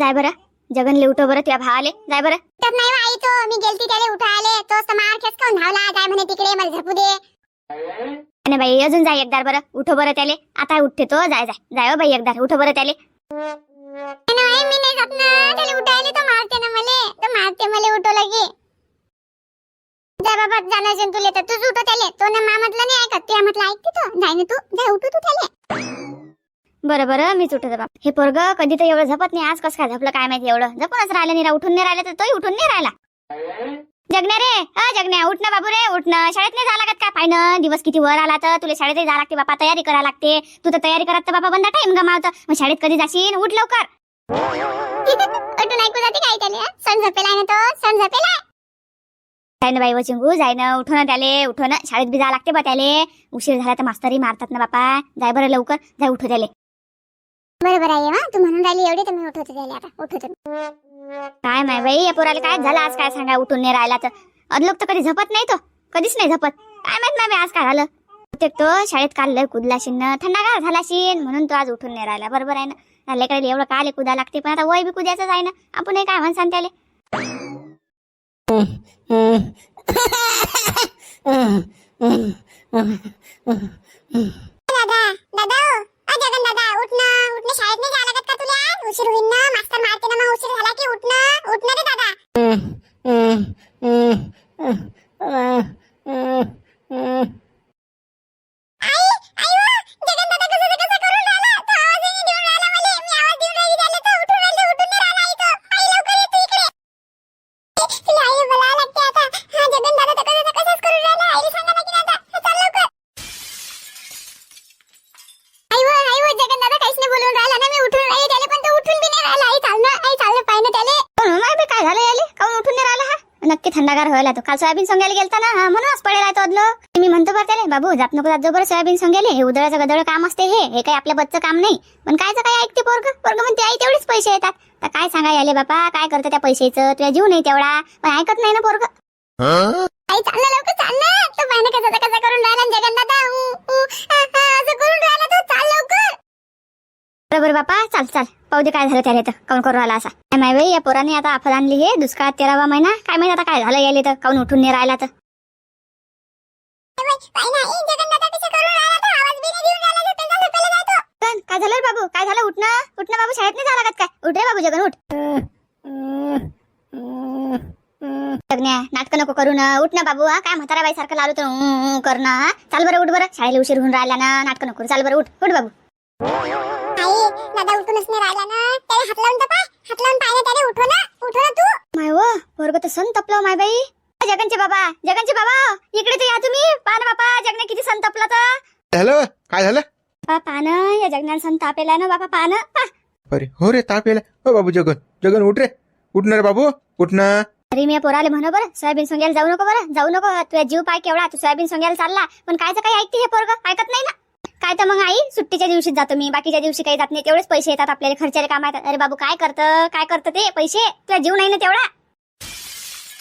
जाय बरं. जगनले उठव बरं तुझ्या भावाले. जाय बरं. तर नाही आई तो. मी गेलती त्याला उठायले. तोच तर मार खेच खाऊन धावला. जाय म्हणे तिकडे मला झपू दे. आणि बाई अजून जाय एकदार बरं. उठव बरं त्याले. आता उठते तो. जाय जाय. जाय हो बाई एकदार. उठव बरं त्याले. नाही मी नाही जात ना त्याला उठायले तो मारते ना मले. तो मारते मले उठव लगे. जा बाबा जाणार तुले तर. तूच उठव त्याले. तो ना मा म्हटलं नाही ऐकत. तुया म्हटलं ऐकते तो. जाय ना तू. जाय उठू तू त्याले. बरं बरं मीच उठवते बाप. हे पोरग कधी तर एवढं झपत नाही. आज कसं काय झपलं काय माहिती एवढं. झपूनच राहिलं नाही उठून नाही राहिलं तर तोही उठून नाही राहिला. जगण्या रे. अ जगण्या उठ ना बाबू रे उठ ना. शाळेत नाही जा लागत काय पाहिनं दिवस किती वर आला तर तुला शाळेत जा लागते बापा. तयारी करा लागते. तू तर तयारी करत तर बाबा बंदा टाइम गमावतं. मग शाळेत कधी जाशील? उठ लवकर. उठून ऐकू जाते काय? सण झपेला ना तो? सण झपेला जाय ना बाई वचिंगू जाय ना. उठव ना त्याले. उठव ना. शाळेत बी जा लागते बा त्याले. उशीर झाला तर मास्तरी मारतात ना बापा. जाय बरं लवकर. जाय उठव त्याले. बरोबर आहे हा? तू म्हणून राहिली एवढी तर मी उठवते त्याले आता. उठवते काय माय बाई या पोराला काय झालं आज काय सांगा उठून नाही राहिला तर? अदलोक तर कधी झपत नाही तो. कधीच नाही झपत. काय माहीत नाही बाई आज काय झालं? बहुतेक तो शाळेत काल लय कुदला शिन थंडागार झाला शिन म्हणून तो आज उठून नाही राहिला. बरोबर आहे ना? लेकराला एवढं काले कुदा लागते पण आता वय बी कुद्याच आहे ना? आपण हे काय म्हणसान त्याले? दादा दादा ओ अ जगन दादा उठ ना शाळेत नाही जायला लागत का तुला? उशीर होईल ना. मास्तर मारते ना मग उशीर झाला की उठणं. उठणं रे दादा. आई आई वा जगन दादा नक्की थंडागार व्हायला तो काल सोयाबीन सोंगायला गेलता ना? म्हणूनच पडेल तो अदलो. मी म्हणतो बरं त्याले बाबू जात नको जात जो बरं सोयाबीन सोंगायले. हे उदळाचं गदळ काम असते हे. हे काही आपल्या बच्चं काम नाही. पण कायचं काय ऐकते पोरग? पोरग म्हणते आई तेवढेच पैसे येतात. तर काय सांगा याले बापा काय करतं त्या पैशाचं? तुझ्या जीव नाही तेवढा. पण ऐकत नाही ना पोरग. आई लवकर तो कसं कसं करून राहिला जगन दादा असं करून राहिला तो चाल लवकर. बरोबर बापा चाल चाल. पाहू दे काय झालं त्याला तर काऊन करू राहिला असा? काय माय बाई या पोराने आता आफत आणली हे. दुष्काळात तेरावा महिना. काय माहिती आता काय झालं याले तर? काऊन उठून नाही राहिला तर? काय झालं बाबू? काय झालं? उठणं उठणं बाबू. शाळेत नाही झाला काय? उठ रे बाबू जगन उठ. जगण्या नाटक नको करू ना. उठ ना बाबू काय म्हातारा बाई सारखं लावलं तर कर ना चाल बरं उठ बरं. शाळेला उशीर होऊन राहिला ना. नाटक नको चाल बरं उठ. उठ बाबू. आई दादा उठूनच नाही राहिला ना. त्याला हात लावून तर पाय हात लावून पाहिजे त्याला. उठव ना उठव ना तू. माय व तर सण तपलं माय बाई. जगनचे बाबा जगनचे बाबा इकडे तर या तुम्ही. पहा ना बापा जगने किती सण तपलं तर. झालं? काय झालं? पहा पहा ना या जगण्याला सण तापेला ना बाबा पहा ना पहा. अरे हो रे ताप यायला हो बाबू जगन जगन उठ रे. उठ ना रे बाबू उठ ना. अरे मी या पोराले म्हणू बरं सोयाबीन सोंग्याला जाऊ नको बरं. जाऊ नको तुझ्या जीव पाय केवढा तू सोयाबीन सोंग्याला चालला. पण कायचं काही ऐकते हे पोरग? ऐकत नाही ना. काय तर मग आई सुट्टीच्या दिवशीच जातो मी. बाकीच्या दिवशी काही जात नाही. तेवढेच पैसे येतात आपल्याला. खर्चाले काम येतात. अरे बाबू काय करतं? काय करतं ते? पैसे? तुझ्या जीव नाही ना तेवढा?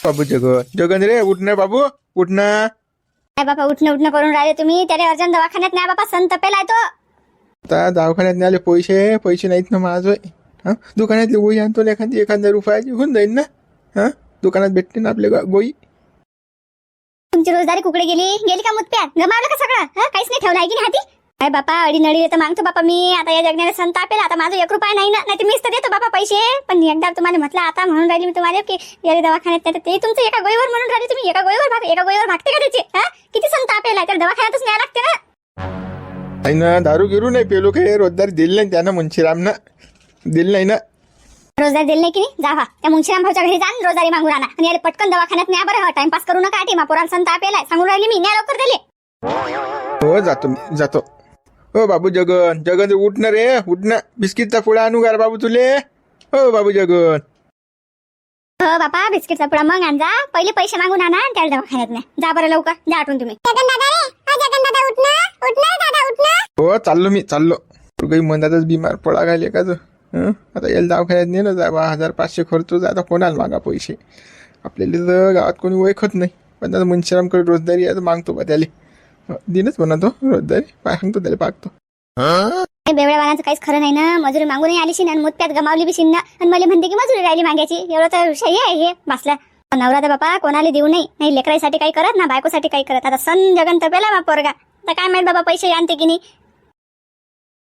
बाबू जगन जगन रे उठ ना बाबू. उठ ना. काय बाबा उठणं उठणं करून राहिले तुम्ही. त्याला अर्जंट दवाखान्यात नाही बाबा. संत पेलाय तो. आता दवाखान्यात नाही आले पैसे. पैसे नाहीत ना माझं. हा? दुकानातली गोळी आणतो ना एखादी. एखाद्या रुपयाची. होऊन जाईल ना? हा? दुकानात भेटते ना आपल्या गा- गोळी? तुमची रोजदारी कुकडे गेली? गेली का मुतप्यात? गमावलं का सगळं? हं? काहीच नाही ठेवलं. आहे की नाही हाती? काय बापा? अडी नडी तर मागतो बापा मी. आता या जगण्याला संत तापेल आता माझं एक रुपया नाही ना नाही मीच तर देतो बापा पैसे. पण एकदा तुम्हाला म्हटलं आता म्हणून राहिली मी तुम्हाला की याला दवाखान्यात नाही तर ते तुमचं एका गोळीवर म्हणून राहिले तुम्ही. एका गोळीवर भाग एका गोळीवर भागते का त्याचे? हं? किती संत तापेल आहे? त्याला दवाखान्यातच न्याय लागते ना. नाही ना दारू गिरू नाही पेलो काही रोजदारी दिली नाही त्यानं मुंशीरामनं दिली नाही ना. रोजदारी दिली नाही की नाही? जा व्हा. त्या मुंशीराम भाऊच्या घरी जाण रोजदारी मागून आणा. आणि याला पटकन दवाखान्यात न्या बरं. टाइमपास करू नका टीमा पोराला संत सांगून राहिली मी. न्या लवकर दिले हो जातो मी. जातो. हो बाबू जगन. जगन उठ ना रे. उठ ना. बिस्किटचा पुडा आणू का बाबू तुले. हो बाबू जगन. हो बापा बिस्किटचा पुडा मग आण जा. पहिले पैसे मागून आणा आणि त्याला दवाखान्यात न्या. जा बरं लवकर. जा आठवून तुम्ही. जगन दादा रे. हा हो चाललो मी चाललो. काही मनातच बिमार पडा घाले का हं? आता याला दवाखान्यात नेलं जा बा. हजार पाचशे खर्च जा आता कोणाला मागा पैसे? आपल्याला तर गावात कोणी ओळखत नाही. पण आता मुंशीरामकडे रोजदारी आहे तर मागतो बा त्याले. दिनच म्हणा तो रोजदारी पाय सांगतो त्याला पागतो. बेवड्या बेवड्यावानाचं काहीच खरं नाही ना. मजुरी मागूनही आलीशी ना मुत्यात गमावली बी शिन आणि मला म्हणते की मजुरी राहिली मागायची. एवढं तर विषय आहे हे बसला. नवरा तर बापा कोणाला देऊ नाही नाही लेकरासाठी काही करत ना बायकोसाठी काही करत. आता सन जगन तपेला मा पोरगा. तर काय माहीत बाबा पैसे आणते की नाही.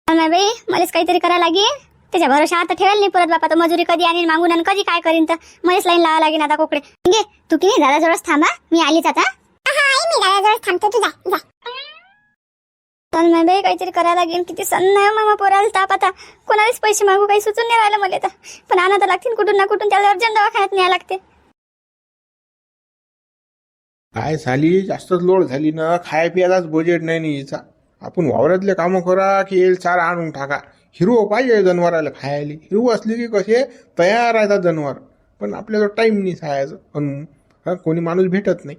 बाई मलाच काहीतरी करायला लागेल. त्याच्या भरोशा आता ठेवायला नाही परत बापा. तर मजुरी कधी आणीन मागून आणि कधी काय करीन तर. मलाच लाईन लावा लागेल आता कोकडे. घे तू की नाही जवळच थांबा. मी आलीच आता. हा मी दादाजवळ थांबतो तू जा जा. पण नाही बाई काहीतरी करायला लागेल किती सन्न आहे हो मामा पोराला ताप आता. कोणालाच पैसे मागू काही सुचून नाही राहिलं मला तर. पण आणा तर लागतील कुठून ना कुठून त्याला अर्जंट दवाखान्यात न्याय लागते. काय झाली? जास्तच लोड झाली ना. खाय पियालाच बजेट नाही नी हिचा. आपण वावरातले कामं करा की येईल चारा आणून टाका. हिरवं पाहिजे हो जनावराला खायला. हिरवं असली की कसे तयार राहतात जनावर. पण आपल्याला टाईम नाही खायचं. पण हा, कोणी माणूस भेटत नाही.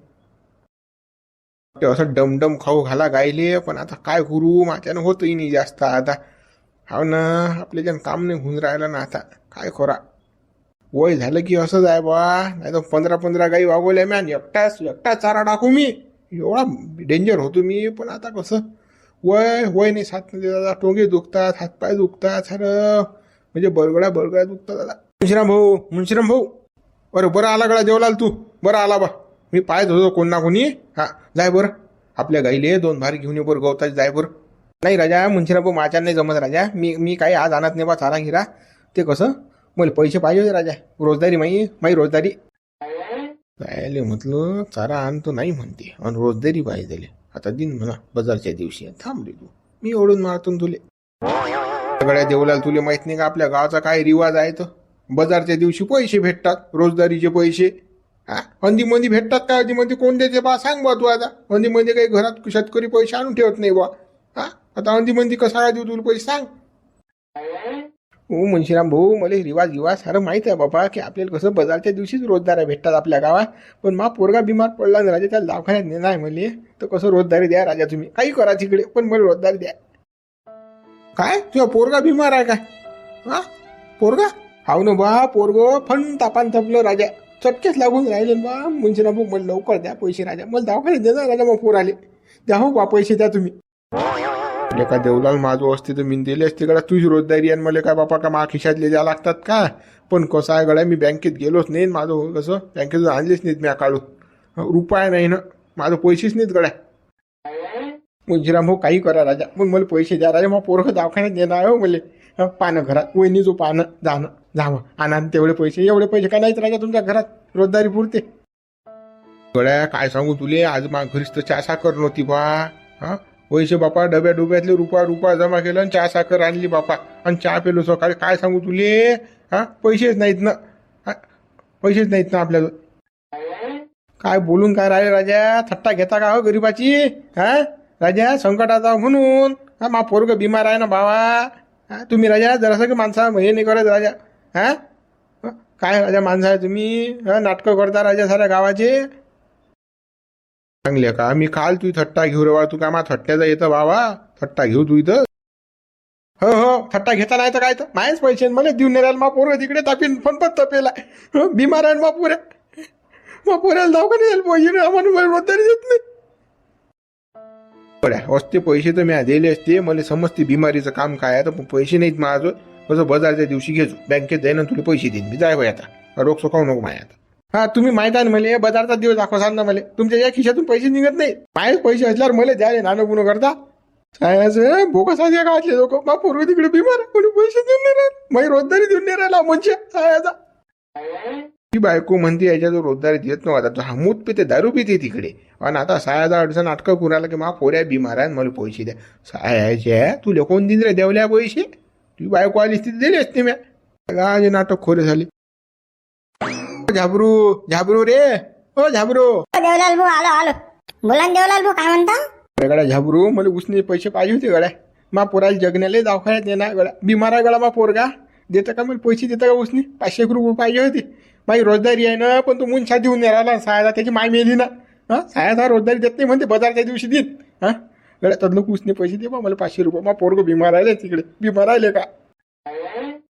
असं डमडम खाऊ घाला गायले पण आता काय करू? माझ्यानं होतही नाही जास्त आता. हा ना आपल्याच्यानं काम नाही होऊन राहिलं ना आता. काय खोरा? वय झालं की असंच आहे बा. नाही तर पंधरा पंधरा गाई वागवल्या मॅन एकटाच एकटा चारा टाकू मी. एवढा डेंजर होतो मी पण आता कसं? वय वय नाही साथ नाही दादा टोंगे दुखतात हातपाय दुखतात सारं. म्हणजे बरगड्या बरगड्या दुखतात दादा मुंशीराम भाऊ मुंशीराम भाऊ. अरे बरं आला गडा जेवलाल तू. बरं आला बा. मी पाहत होतो कोण ना कोणी. हा जाय बरं. आपल्या गाईले दोन भारी घेऊन ये बरं गवताची जाय बरं. नाही राजा मुंशीराम भाऊ माझ्या नाही जमत राजा. मी मी काही आज आणत नाही बा चारा गिरा ते कसं? मला पैसे पाहिजे होते राजा. रोजदारी माई माई रोजदारी. जायले म्हटलं चारा आणतो नाही म्हणते. आणि रोजदारी पाहिजे. आता दिन म्हणा बाजारच्या दिवशी. थांबले तू. मी ओढून मारतो तुले. सगळ्या देवलाल तुले माहीत नाही का आपल्या गावाचा काय रिवाज आहे तो? बाजारच्या दिवशी पैसे भेटतात रोजदारीचे पैसे. हा मंदी भेटतात का? अंदीमध्ये कोण देते बा? सांग बा तू आता. अंदीमध्ये काही घरात शेतकरी पैसे आणून ठेवत नाही बा. हा? आता अंदीमध्ये कसा काय देऊ तुला पैसे सांग. हो मुंशीराम भाऊ मला रिवाज रिवाज सारं माहीत आहे बाबा की आपल्याला कसं बाजारच्या दिवशीच रोजदाऱ्या भेटतात आपल्या गावात. पण मा पोरगा बिमार पडला ना राजा त्या दवाखान्यात नेणार आहे मला तर कसं रोजदारी द्या राजा तुम्ही. काही करा तिकडे पण मला रोजदारी द्या. काय? तुझा पोरगा बिमार आहे काय? हा? पोरगा? हाव ना बा पोरग फन तापान थपलं राजा. चटकेच लागून राहिले ना म्हणजे बा मुंशीराम भाऊ मला लवकर द्या पैसे राजा. मला दवाखान्यात देणार राजा मग पोर आले. द्या हो बा पैसे द्या तुम्ही. एका देवलाल माझं असते तर मी दिले असते गड्या. तुझी रोजदारी आणि मला काय बापा का मा खिशातले द्या लागतात का? पण कसं आहे गड्या मी बँकेत गेलोच नाही माझं हो कसं बँकेतून आणलेच नाहीत मी काढून रुपया नाही ना. माझं पैसेच नाहीत गड्या. म्हणजे मुंजीराम भाऊ काही करा राजा. मग मला पैसे द्या राजा. मग पोरं दवाखान्यात देणार हो मला. पानं घरात वहिनी जो पानं जाणं जावं. आणा तेवढे पैसे एवढे पैसे काय नाहीत राजा तुमच्या घरात? रोजदारी पुरते. गड्या काय सांगू तुले? आज मा घरीच तर चहा साखर नव्हती बा. हा? पैसे बापा डब्या डुब्यातले रुपया रुपया जमा केलं आणि चहा साखर आणली बापा. आणि चहा पेलो सकाळी. काय सांगू तुले? हा? पैसेच नाहीत ना. हा? पैसेच नाहीत ना आपल्याला काय बोलून काय राहिले राजा? थट्टा घेता का हो गरीबाची? हा? राजा संकटात आहो म्हणून. हा मा पोरग बिमार आहे ना बाबा तुम्ही राजा जरासं की माणसा हे नाही करत राजा. हा? काय राजा माणसं आहे तुम्ही? नाटकं करता राजा साऱ्या गावाचे? चांगले का? मी काल तू थट्टा घेऊ रे बा तू कामा थट्ट्याचा येतं बाबा. थट्टा घेऊ तू इथं. हो हो थट्टा घेता नाही तर काय तर? मायच पैसे मला देऊन नाही राहिला. मा पोरं तिकडे तापीन पण पण तपेला. बिमार आहे मा पोऱ्या मा पोऱ्याला दवाखान्यात यायला पैसे नाही आम्हाला मला रोजदारी देत नाही. बऱ्या असते पैसे तर मी दिले असते. मला समजते बिमारीचं काम काय आहे. तर पण पैसे नाहीत माझं. कसं बजारच्या दिवशी घेतो बँकेत जाईन आणि तुला पैसे देईन. मी जाय बाई आता. रोख सोकावू नको माय आता. हा तुम्ही माहीत आहे ना मला बजारचा दिवस दाखवा ना मला. तुमच्या या खिशातून पैसे निघत नाही पाय पैसे असल्यावर मला द्याले नाणं गुण करता. काय बोकस आहे गावातले लोक. मा पूर्वी तिकडे बिमार आहे, कोणी पैसे देऊन नाही राहत मग रोजदारी देऊन नाही राहिला म्हणजे. सायाचा ती बायको म्हणते याच्याजवळ रोजदारी देत नव्हता तो हमूत पिते दारू पिते तिकडे. आणि आता सायाचा अडचण नाटकं करून की मा पोऱ्या बिमार आहे मला पैसे द्या. सायाच्या तुला कोण दिन रे देवल्या पैसे? ती बायको आली तिथे दिली असते म्या. गाजे नाटक खोरे झाले. झाबरू झाबरू रे. ओ झाबरू. देवलाल भाऊ आलो आलो. बोला ना देवलाल भाऊ काय म्हणता? गड्या झाबरू मला उसने पैसे पाहिजे होते गड्या. मा पोराला जगण्याला दवाखान्यात येणार गड्या. बिमार आहे गड्या मा पोरगा. देतं का मला पैसे देतं का उसने? पाचशे एक रुपये पाहिजे होते. माझी रोजदारी आहे ना पण तो मुंछा देऊन नाही राहिला सायाला त्याची माय मेली ना. हा सायाचा रोजदारी देत नाही म्हणते बाजारच्या दिवशी देईन हा? गड्या तदलं उसने पैसे दे बा मला पाचशे रुपये मा पोरगं बिमार राहिले तिकडे. बिमार राहिले का?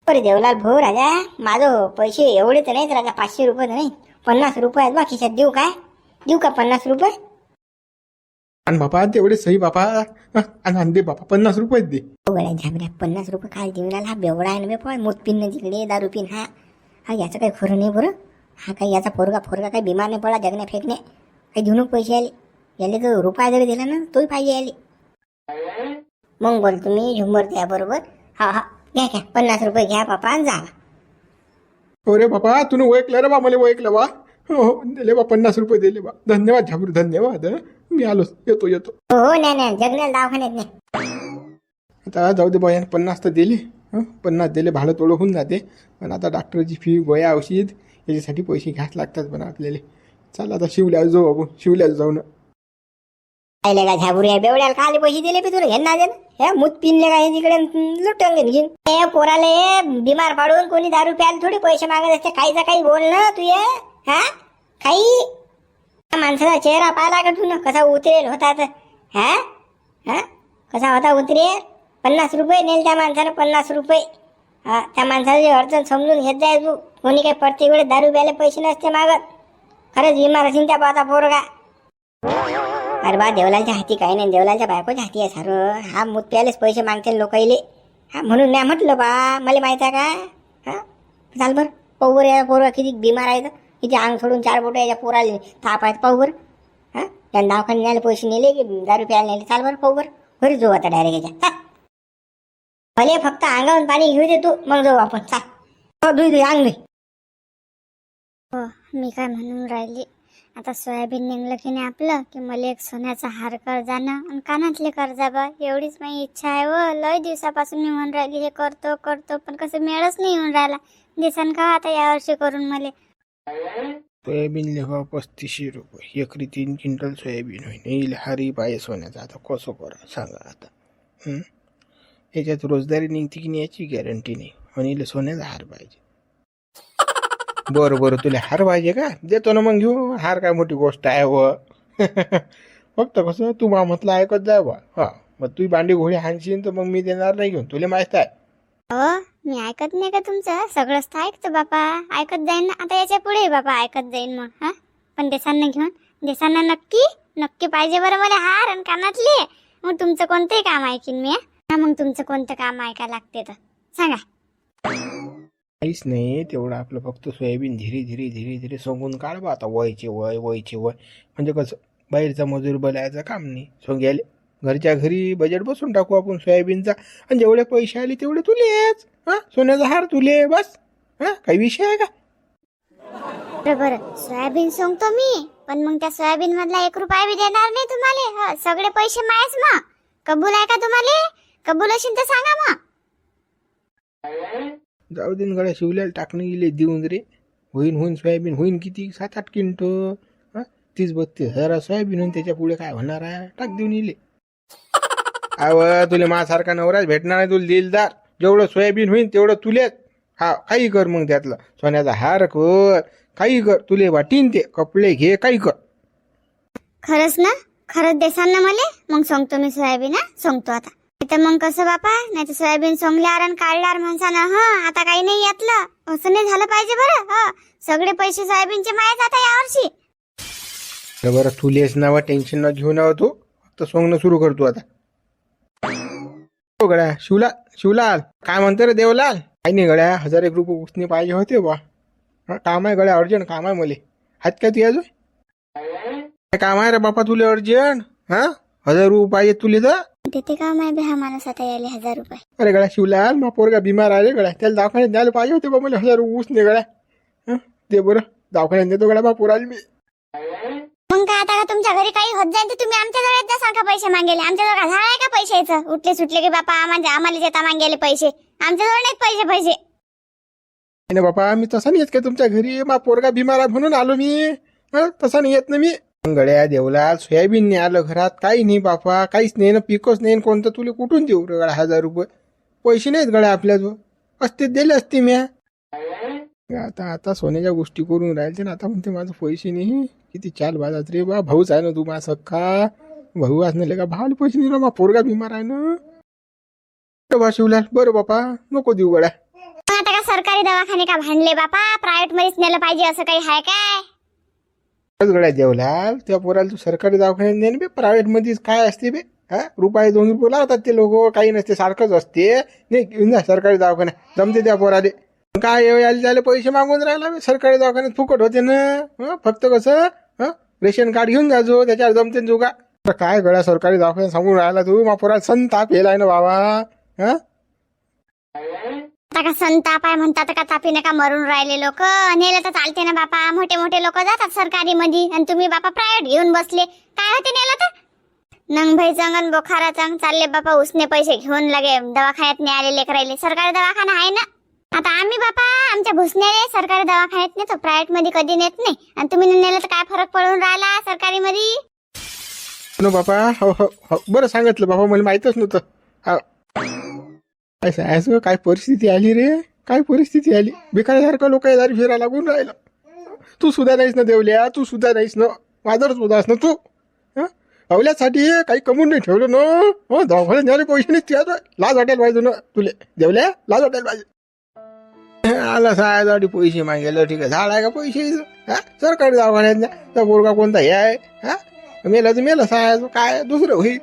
अरे देवलाल भाऊ राजा माझं पैसे एवढे तर नाहीत राजा पाचशे रुपये तर नाही पन्नास रुपये आहेत बा खिशात. देऊ काय? देऊ का पन्नास रुपये? आणि बापा तेवढे सही बापा. हं, आणि दे बापा पन्नास रुपये दे. गड्या झाबऱ्या पन्नास रुपये काय देऊन राहिला हा बेवडा आहे ना बे पोय मूत पिन तिकडे दारू पिन हा. हा याचं काही खरं नाही बरं. हा काही याचा पोरगा फोरगा काही बिमार नाही पडला जगण्या फेकणे काही देऊ नको पैसे आले. याले तर रुपया जरी दिला ना तोही पाहिजे आले मग बोल तुम्ही झुंबर द्या बरोबर. हा हा घ्या घ्या. पन्नास रुपये घ्या बापा आणि जा. अरे बापा तुला ओळखलं रे बा मला ओळखलं बा. हो हो दिले बा पन्नास रुपये दिले बा. धन्यवाद झाबरू धन्यवाद हं. मी आलोच येतो येतो. हो हो नाही नाही जगण्याला दवाखान्यात नाही आता जाऊ दे बा यानं पन्नास तर दिले हं. पन्नास दिले भाडं तोडं होऊन जाते. पण आता डॉक्टरची फी गोळ्या औषध याच्यासाठी पैसे घ्यास लागतात पण आपल्याला. चला आता शिवल्यास जाऊ आपण शिवल्यास जाऊ ना. आयले का झाबुरी आहे बेवड्याला खाली पैसे दिले बी तुला घेऊन ना हे मूत पिनले का तिकडे लुटून घेऊन घेऊन? हे पोराले बिमार पाडून कोणी दारू प्यायला थोडी पैसे मागत असते? काहीचा काही बोल ना तू ये. हा? काही? त्या माणसाचा चेहरा पाहिला का तू कसा उतरेल होता तर. हा? हा? कसा होता उतरेल? पन्नास रुपये नेल त्या माणसानं पन्नास रुपये. हा त्या माणसाची अडचण समजून घेत जाय तू. कोणी काही प्रत्येक वेळेस दारू प्यायला पैसे नसते मागत. खरंच बिमार असेल त्या पाहता पोरगा. अरे बा देवलालच्या हाती काही नाही. देवलालच्या बायकोच्या हाती आहे सारं. हा मुत्यालेच पैसे मागते लोकाईले. हा म्हणून नाही म्हटलं बा मला माहीत आहे का? हा? चाल बरं. पाहू बरं या पोरं किती बिमार आहेत. किती अंग सोडून चार बोटं याच्या पोराले ताप आहेत पाहू बरं हा? त्यांना दवाखान्यात न्यायला पैसे नेले की दारू प्यायला नेले. चाल बरं पाहू बरं घरी जाऊ आता डायरेक्ट याच्या. भले फक्त अंगावून पाणी घेऊ दे तू. मग जाऊ आपण. चाल. हो धुई धुई अंग धुई हो मी काय म्हणून राहिली? आता सोयाबीन निघलं की नाही आपलं की मला एक सोन्याचा हार कर ना आणि कानातले कर्जा बा एवढीच माझी इच्छा आहे व. लय दिवसापासून मी म्हणून राहिली हे करतो करतो पण कसं मिळच नाही येऊन राहिला. दिसन का आता यावर्षी करून मला? सोयाबीन लिहा पस्तीसशे रुपये. एकरी तीन क्विंटल सोयाबीन होईल येईल हारी पाहिजे सोन्याचा. आता कसं करा सांगा आता. याच्यात रोजदारी निघते की नाही याची गॅरंटी नाही. आणि सोन्याचा हार पाहिजे. बरं बरं तुला हार पाहिजे का? देतो ना मग घेऊ हार काय मोठी गोष्ट आहे व. फक्त कसं तू मा म्हटलं ऐकत जाय बा हा मग तू भांडी घोडी हाणशील तर मग मी देणार नाही घेऊन. तुला माहीत आहे. हो मी ऐकत नाही का तुमचं? सगळंच तर ऐकतो बापा. ऐकत जाईन ना. आता याच्यापुढे बापा ऐकत जाईन मग. हा? पण देसांना घेऊन. देसांना नक्की नक्की पाहिजे बरं मला हार आणि कानातले. मग तुमचं कोणतंही काम ऐकीन मी हा? हा मग तुमचं कोणतं काम ऐकायला लागते तर. सांगा. काहीच नाही तेवढं आपलं फक्त सोयाबीन धीरे धीरे धीरे धीरे सोंगून काढ बा आता. वयचे वय वयचे वय. म्हणजे कसं बाहेरचा मजूर बोलायचं काम नाही. सोंग्याले घरच्या घरी बजेट बसून टाकू आपण सोयाबीनचा. आणि जेवढे पैसे आले तेवढे तुलेच हा? सोन्याचा हार तुले बस. हा? काही विषय आहे का? बरोबर सोयाबीन सोंगतो मी. पण मग त्या सोयाबीन मधला एक रुपया बी देणार नाही तुम्हाला. हं, सगळे पैसे मायच मग कबूल आहे का तुम्हाला? कबूल असेल तर सांगा मग जाऊ दे गड्या शिवल्याला टाकणं गेले देऊन रे. होईन होईन सोयाबीन होईन किती? सात आठ किंट तीस बत्तीस हजार सोयाबीन होईन त्याच्या पुढे काय होणार आहे? टाक देऊन येले आव तुले माझ्यासारखा नवराच भेटणार नाही तुला दिलदार. जेवढं सोयाबीन होईन तेवढं तुलेच. हा काही कर मग त्यातलं. सोन्याचा हार कर. काही कर. तुले वाटीन ते. कपडे घे काही कर. खरंच ना? खरंच देसान ना मला? मग सांगतो मी सोयाबीन हा? आता. तर मग कसं बापा? नाही तर सोयाबीन सोंगल्यावर आणि काढल्यावर म्हणसा हा आता काही नाही यातलं. असं नाही झालं पाहिजे बरं ह. सगळे पैसे सोयाबीनचे माहीत आता यावर्षी. तर बरं लेस नावा टेन्शन न घेऊन नव तू. फक्त सोंगणं सुरू करतो आता. हो गड्या शिवला शिवलाल. काय म्हणतो रे देवलाल? काही नाही गड्या हजार एक रुपये उसने पाहिजे होते बा. काम आहे गड्या अर्जंट काम आहे मले. हात काय तू अजून? काय काम आहे रे बापा तुले अर्जंट हा? हजार रुपये पाहिजे तुले तर? देते का माय बे हा माणूस आता यायले हजार रुपये? अरे गड्या शिवलाल मा पोरगा बिमार आले गड्या. त्याला दवाखान्यात न्यायला पाहिजे होते बा मला हजार रुपये उसने गड्या. हं? दे बरं. दवाखान्यात नेतो गड्या बा पोराला मी. मग काय आता का तुमच्या घरी काही होत जाईल तर तुम्ही आमच्या जवळ येत जासाल का पैसे मागेले. आमच्या जवळ झाड आहे का पैशाचं? उठले सुटले की बापा आम्हाला आम्हाला देता मागेले पैसे. आमच्या जवळ नाहीत पैसे पैसे. नाही बापा मी तसा नाही येत काय तुमच्या घरी? मा पोरगा बिमार आहे म्हणून आलो मी. हं? तसा नाही येत ना मी. गड्या देवला सोयाबीन नाही आलं घरात काही नाही बापा काहीच नाही ना पिकच नाही कोणतं तुला कुठून देऊ रे गड्या हजार रुपये? पैसे नाहीत गड्या आपल्याजवळ. असते दिले असते म्या. आता आता सोन्याच्या गोष्टी करून राहिले ना आता म्हणते माझं पैसे नाही. किती चाल बाजात रे बा भाऊच आहे ना तू माझा सख्खा भाऊ असणार का भावाला पैसे नाही ना पोरगा बिमार आहे ना. बा शिवलाल बरं बापा नको देऊ गड्या. आता का सरकारी दवाखाने का भांडले बापा? प्रायव्हेट मध्येच नेलं पाहिजे असं काही आहे काय? बस गड्या त्या पोराला तू सरकारी दवाखान्यात नाही बे प्रायव्हेटमध्येच काय असते बे? हा? रुपये दोन रुपये लावतात ते लोक काही नसते सारखंच असते. नाही घेऊन जा सरकारी दवाखान्यात जमते त्या पोराले. काय यायला आले त्याला पैसे मागून राहिला बे सरकारी दवाखान्यात फुकट होते ना. फक्त कसं हं? रेशन कार्ड घेऊन जाजो त्याच्यावर जमते जुगा. काय गळ्या सरकारी दवाखान्यात सांगून राहिला तू? मा पोराला संताप येलाय ना बाबा. हा? आता का संताप आहे म्हणतात का तापी का मरून राहिले लोक? नेलं तर चालते ना बापा. मोठे मोठे लोक जातात सरकारी मध्ये आणि तुम्ही बापा प्रायव्हेट घेऊन बसले. काय होते नेलं तर? नंग भाई चांग बोखारा चंग चालले बापा उसने पैसे घेऊन लगे. दवाखान्यात ने आले लेकरायले सरकारी दवाखाना आहे ना? आता आम्ही बापा आमच्या भुसण्याले सरकारी दवाखान्यात नेतो प्रायव्हेटमध्ये कधी नेत नाही. आणि तुम्ही नेलं तर काय फरक पडून राहिला सरकारी मध्ये नो बापा हो हो हो. बरं सांगितलं बाबा मला माहीतच नव्हतं. असं असं काय परिस्थिती आली रे? काय परिस्थिती आली? बेकारासारखं लोक दारी फिरायला लागून राहिलं. तू सुद्धा नाहीस ना देवल्या तू सुद्धा नाहीस ना. माझर उदास ना तू. हं? अवल्यासाठी काही कमवून नाही ठेवलं ना. हो? दवाखान्यात न्यायला पैसे नाही त्यात लाज वाटायला पाहिजे ना तुले. देवल्या लाज वाटायला पाहिजे. आला सायासाठी पैसे मागायला ठीक आहे. झाड आहे का पैसे? हा? सरकारी दवाखान्यात ना त्या पोरगा कोणता हे आहे? हा? मेला तर मेला सायाचं काय? दुसरं होईल?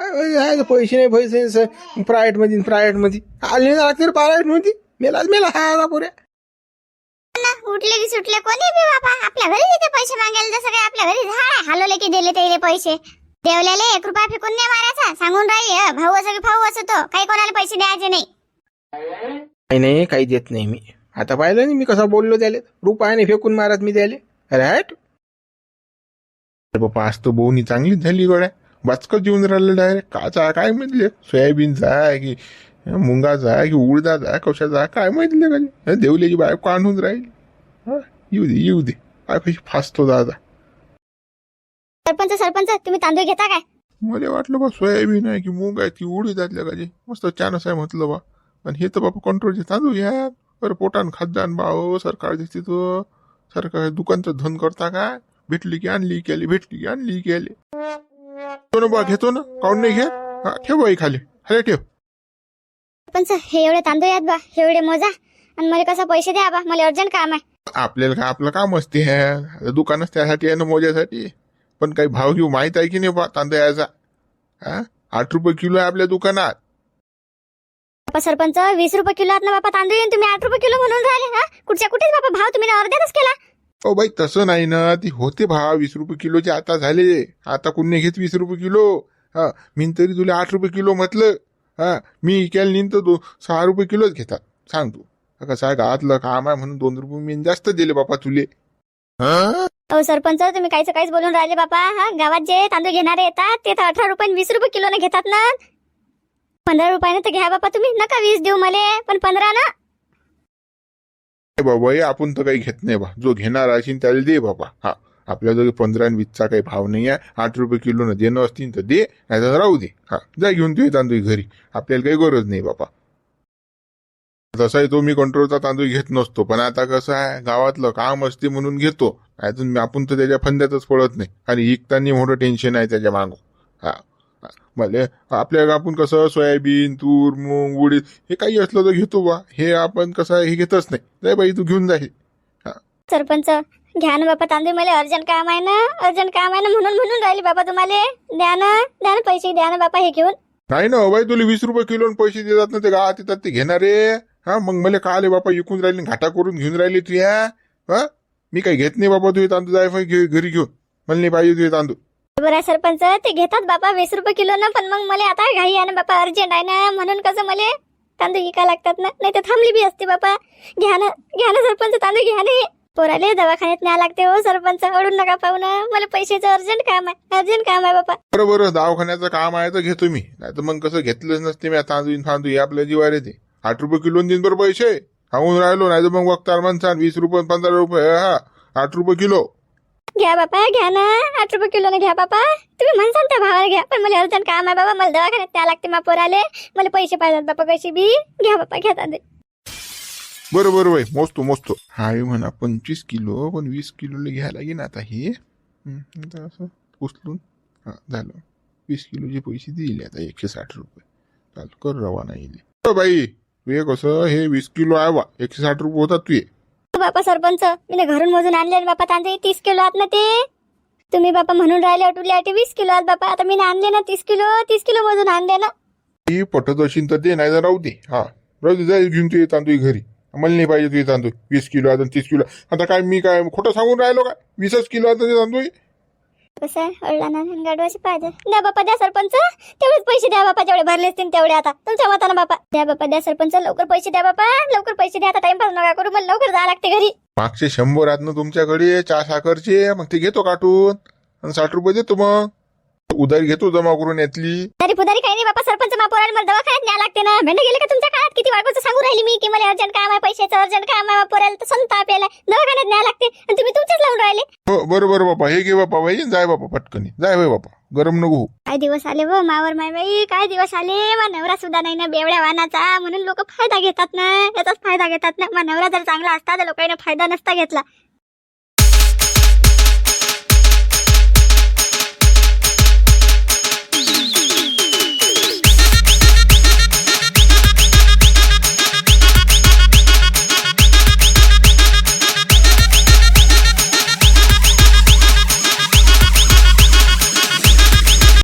आहे पैसे नाही पैसे प्रायव्हेटमध्ये प्रायव्हेटमध्ये. आले लागते प्रायव्हेटमध्ये मेला मेला हायला पोऱ्या. ना उठले की सुटले कोणी बी बाबा. आपल्या घरी येते पैसे मागायला जसं काय आपल्या घरी झाड आहे. हलवले की दिले त्याले पैसे. देवल्याले एक रुपया फेकून नाही मारायचा सांगून राहिले हं, भाऊ असं की भाऊ असं तो. काही कोणाला पैसे द्यायचे नाही. नाही नाही काही देत नाही मी. आता पाहिलं नाही मी कसा बोललो त्याले. रुपयाने फेकून मारत मी त्याले. राईट बापा आज तर बोवणी चांगलीच झाली गड्या. वाचकच येऊन राहिलं डायरेक्ट काचा काय म्हटले सोयाबीनचा आहे की मुंगाचा आहे की उडदाचा आहे कशाचा आहे काय माहितले का? देवल्याची बायको आणून राहील. हा, येऊ दे येऊ दे. काय कशी फासतो दादा. सरपंच सरपंच तुम्ही तांदूळ घेता काय? मला वाटलं बा सोयाबीन आहे की मूग आहे ती उडीदातल्या का मस्त छानच आहे म्हटलं बा. आणि हे तर बाबा कंट्रोलचे तांदूळ घ्या. बरं पोटान बा हो सरकार दिसते तो. सरकार दुकानचं धन करता काय? भेटली की आणली केली भेटली की आणली केली. घेतो ना बा घेतो ना. काऊन नाही घेत? हा ठेव बाई खाली. खाली ठेव. सरपंच हे एवढे तांदूळ आहेत बा हे एवढे मोजा. आणि मला कसं पैसे द्या बा मला अर्जंट काम आहे. आपल्याला काय आपलं काम असते हे. दुकानच त्यासाठी आहे ना मोज्यासाठी पण काही भाव घेऊ माहीत आहे की नाही बा तांदळाचा हा? आठ रुपये किलो आहे आपल्या दुकानात. बापा सरपंच वीस रुपये किलो आहेत ना बापा तांदूळ आणि तुम्ही. आठ रुपये किलो म्हणून राहिले हा? कुठच्या कुठेच बापा भाव तुम्ही ना अर्ध्यातच केला. ओ बाई तसं नाही ना. ती होते भाव वीस रुपये किलोचे आता झाले. आता कुणी घेत वीस रुपये किलो. हा मी तरी तुला आठ रुपये किलो म्हटलं. हा मी इकायला नेईन तर दो सहा रुपये किलोच घेतात. सांग तू. कसा कसं आहे गावातलं काम आहे म्हणून दोन रुपये मी जास्त दिले बापा तुले. हा अहो सरपंच तुम्ही काहीच काहीच बोलून राहिले बापा. हा गावात जे तांदूळ घेणारे येतात ते तर अठरा रुपये वीस रुपये किलोने घेतात ना. पंधरा रुपयाने तर घ्या बापा तुम्ही. नका वीस देऊ मला पण पंधरा ना बाबा हे आपण तर काही घेत नाही बा. जो घेणार असेल त्याला दे बाबा. हा. आपल्या जरी पंधरा आणि वीसचा काही भाव नाही आहे आठ रुपये किलोनं देणं असतील तर दे नाही तर राहू दे. हा. जा घेऊन तू तांदूळ घरी. आपल्याला काही गरज नाही बाबा. तसाही तो मी कंट्रोलचा तांदूळ घेत नसतो. पण आता कसं आहे गावातलं काम असते म्हणून घेतो. अजून आपण तर त्याच्या फंद्यातच पडत नाही. आणि इकताना मोठं टेन्शन आहे त्याच्या मागं. हा. भले आपल्या आपण कसं सोयाबीन तूर मूग उडीद हे काही असलं तर घेतो बा हे आपण कसं हे घेतच नाही. जाय बाई तू घेऊन जा हे. सरपंच घ्या ना बापा तांदूळ. मला अर्जंट काम आहे ना अर्जंट काम आहे ना म्हणून म्हणून राहिले बाबा तुम्हाला. द्या ना द्या ना पैसे द्या ना बापा हे घेऊन. नाही ना बाई तुला वीस रुपये किलो पैसे देतात ना ते गावात येतात ते घेणारे हा मग मला का आले बापा इकून राहिले घाटा करून घेऊन राहिले तू या हा? मी काही घेत नाही बाबा तुझे तांदूळ जाय बाई घे- घरी घेऊन. मला नाही पाहिजे तुझे तांदूळ. बरं सरपंच. ते घेतात बापा वीस रुपये किलो ना पण मग मला आता घाई आहे ना बापा अर्जंट आहे ना म्हणून कसं मला तांदूळ विका लागतात ना? नाही तर थांबली बी असते बापा. घ्या ना घ्या ना सरपंच तांदूळ घ्या ना. पोराले दवाखान्यात न्या लागते हो सरपंच. ओढून नका पाहू ना. मला पैशाचं अर्जंट काम आहे अर्जंट काम आहे बापा. बरोबर दवाखान्याचं काम आहे तर घेतो मी. नाही तर मग कसं घेतलंच नसते मी तांदूळ तांदूळ हे आपल्या जीवार येते. आठ रुपये किलो दिन बरं पैसे. सांगून राहिलो नाही तर मग वक्तार म्हणसान वीस रुपये पंधरा रुपये हा आठ रुपये किलो. घ्या बापा घ्या ना. आठ रुपये किलो घ्या बापा. तुम्ही म्हणसान त्या भावाला घ्या पण मला अर्जंट काम आहे बाबा. मला दवाखान्यात त्या लागते मा पोराले मला पैसे पाहिजेत बापा कशी बी. घ्या बापा घ्या तांदूळ. बरोबर वय. मोजतो मोजतो. हा म्हणा पंचवीस किलो पण वीस किलोला घ्यायला लागेल आता हे. हं, आता असं उचलून. हा झालं. वीस किलोचे पैसे दिले आता एकशे साठ रुपये. चालू कर रवाना येईल. बाई तू हे कसं हे वीस किलो आहे बा एकशे साठ रुपये होतात तू ये बापा सरपंच. मी घरून मोजून आणले ना बापा तांदूळ तीस किलो आहात ना ते. तुम्ही बापा म्हणून राहिले अटुले आटे वीस किलो आहात बापा. आता मी आणले ना तीस किलो तीस किलो मोजून आणले ना. ती पटत असेल तर दे नाही राहू दे. हा. राहू दे जाईल घेऊन तू तांदूळ घरी. मला नाही पाहिजे तुझे तांदूळ. वीस किलो आता तीस किलो. आता काय मी काय खोटं सांगून राहिलो काय? वीसच किलो आता ते तांदूळ. कसं अडला ना गाडवाशी पाहिजे द्या. बापा द्या सरपंच. तेवढेच पैसे द्या बापा जेवढे भरले असतील तेवढे आता. तुमच्या मतानं बापा. द्या बापा द्या सरपंच लवकर पैसे द्या बापा. लवकर पैसे द्या आता टाइमपास नका करू मला लवकर जावं लागते घरी. मागचे शंभर आहेत ना तुमच्याकडे चहा साखरचे मग ते घेतो काटून. आणि साठ रुपये देतो मग. उधारी घेतो जमा करून यातली. तरी पुधारी काही नाही बापा सरपंच महापौराला मला दवाखान्यात न्याय लागते ना. भेंड गेले का तुमच्या काळात किती वाटचं सांगू राहिली मी की मला अर्जंट काम आहे पैशाचं अर्जंट काम आहे महापौराला तर संताप यायला दवाखान्यात न्याय लागते आणि तुम्ही तुमचेच लावून राहिले. हो बरोबर बापा. हे घे बापा बाई. जाय बापा पटकनी. जाय होय बापा. गरम नको होऊ. काय दिवस आले व मावर माय बाई? काय दिवस आले? मा नवरा सुद्धा नाही ना बेवड्या वानाचा. म्हणून लोक फायदा घेतात ना. याचाच फायदा घेतात ना. मा नवरा जर चांगला असता तर लोकांना फायदा नसता घेतला.